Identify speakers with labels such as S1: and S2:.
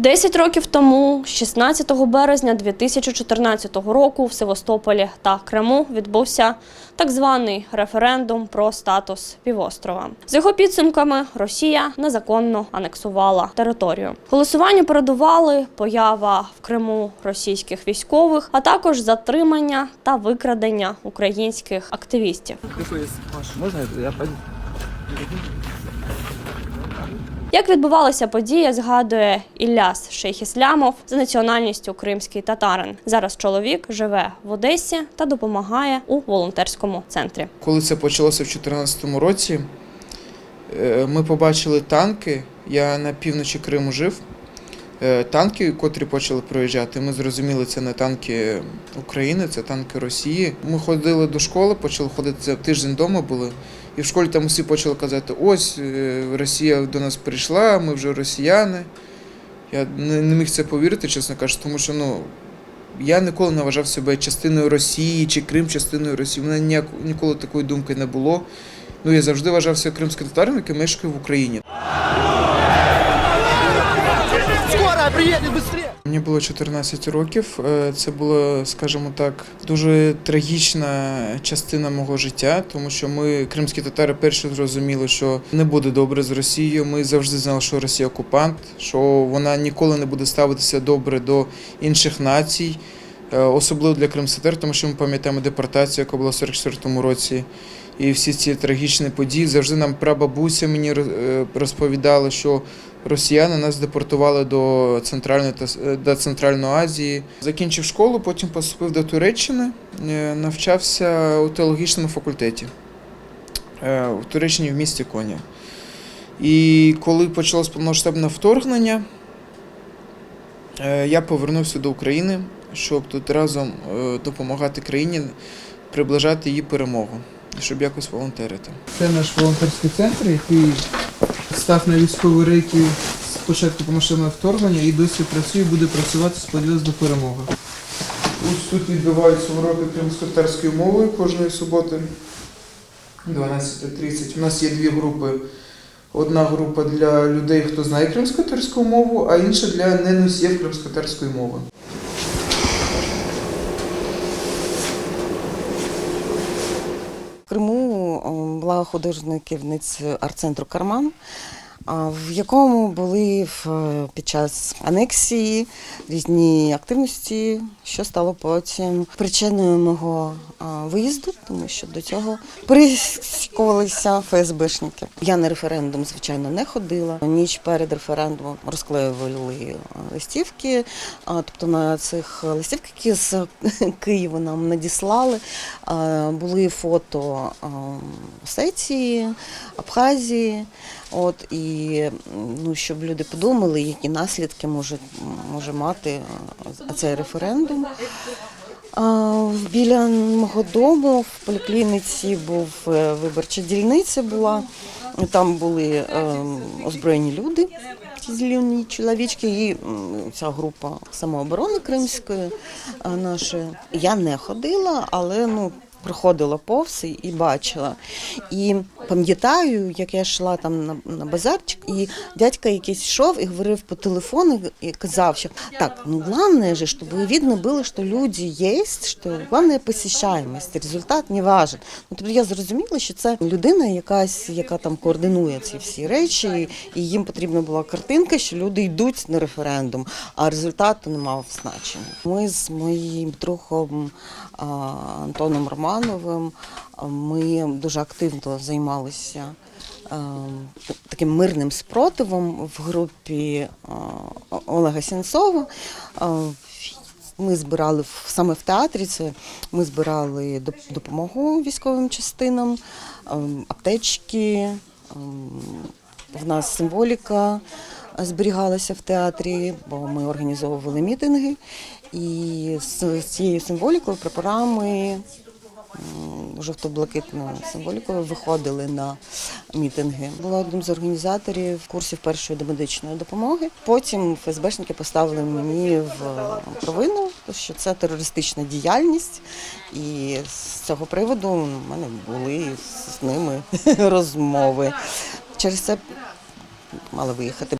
S1: Десять років тому, 16 березня 2014 року, в Севастополі та Криму відбувся так званий референдум про статус півострова. З його підсумками Росія незаконно анексувала територію. Голосуванню передували поява в Криму російських військових, а також затримання та викрадення українських активістів.
S2: Это? Я пойду.
S1: Як відбувалася подія, згадує Ілляс Шейхіслямов за національністю кримський татарин. Зараз чоловік живе в Одесі та допомагає у волонтерському центрі.
S3: Коли це почалося в 2014 році, е, ми побачили танки. Я на півночі Криму жив. Е, Танки, котрі почали проїжджати, ми зрозуміли, це не танки України, це танки Росії. Ми ходили до школи, почали ходити тиждень вдома були. І в школі там усі почали казати: ось е, Росія до нас прийшла, ми вже росіяни. Я не, міг це повірити, чесно кажучи, тому що ну, я ніколи не вважав себе частиною Росії чи Крим частиною Росії. У мене ніяк, ніколи такої думки не було. Ну, я завжди вважався кримським татарем, який мешкає в Україні.
S2: Скорая приедет быстрее!
S3: Мені було 14 років. Це була, скажімо так, дуже трагічна частина мого життя, тому що ми, кримські татари, перші зрозуміли, що не буде добре з Росією. Ми завжди знали, що Росія окупант, що вона ніколи не буде ставитися добре до інших націй, е, особливо для кримських тому що ми пам'ятаємо депортацію, яка була в 44-му році. І всі ці трагічні події завжди нам прабабуся мені е, розповідала, що росіяни нас депортували до Центральної та до Центральної Азії. Закінчив школу, потім поступив до Туреччини, е, навчався у теологічному факультеті е, в Туреччині в місті Коня. І коли почалось повномасштабне вторгнення, е, я повернувся до України, щоб тут разом е, допомагати країні приближати її перемогу, щоб якось волонтерити. Це наш волонтерський центр, який став на військові рейки з початку повномасштабного вторгнення і досі працює, буде працювати сподіваюсь до перемоги. Ось тут відбуваються уроки кримськотарської мови кожної суботи 12.30. У нас є дві групи. Одна група для людей, хто знає кримськотарську мову, а інша для неносіїв кримськотарської мови.
S4: В Криму о, була художня керівниця арт-центру Карман, в якому були під час анексії різні активності, що стало потім причиною мого виїзду, тому що до цього присікувалися ФСБшники. Я на референдум, звичайно, не ходила. Ніч перед референдумом розклеювали листівки. А, Тобто на цих листівках, які з Києва нам надіслали, були фото Осетії, Абхазії. От і ну, щоб люди подумали, які наслідки може, може мати цей референдум. Біля мого дому в поліклініці був е, виборча дільниця була. Там були е, озброєні люди, ці зелені чоловічки, і ця група самооборони кримської е, нашої. Я не ходила, але ну. Проходила повз і бачила. І пам'ятаю, як я йшла там на, на базарчик, і дядька якийсь йшов і говорив по телефону і казав, що так, ну главное же, чтобы видно было, что люди есть, що главное посещаемость, результат не важен. Ну, тобто я зрозуміла, що це людина якась, яка там координує ці всі речі, і їм потрібна була картинка, що люди йдуть на референдум, а результату не мав значення. Ми з моїм другом Антоном Романовим ми дуже активно займалися е, таким мирним спротивом в групі е, Олега Сенцова. Е, Ми збирали саме в театрі. Це ми збирали доп- допомогу військовим частинам, аптечки. В нас символіка зберігалася в театрі, бо ми організовували мітинги. І з цією символікою, прапорами, м, жовто-блакитною символікою виходили на мітинги. Була одним з організаторів курсів першої домедичної допомоги. Потім ФСБшники поставили мені в провину, що це терористична діяльність, і з цього приводу в мене були з ними розмови. Через це мала виїхати.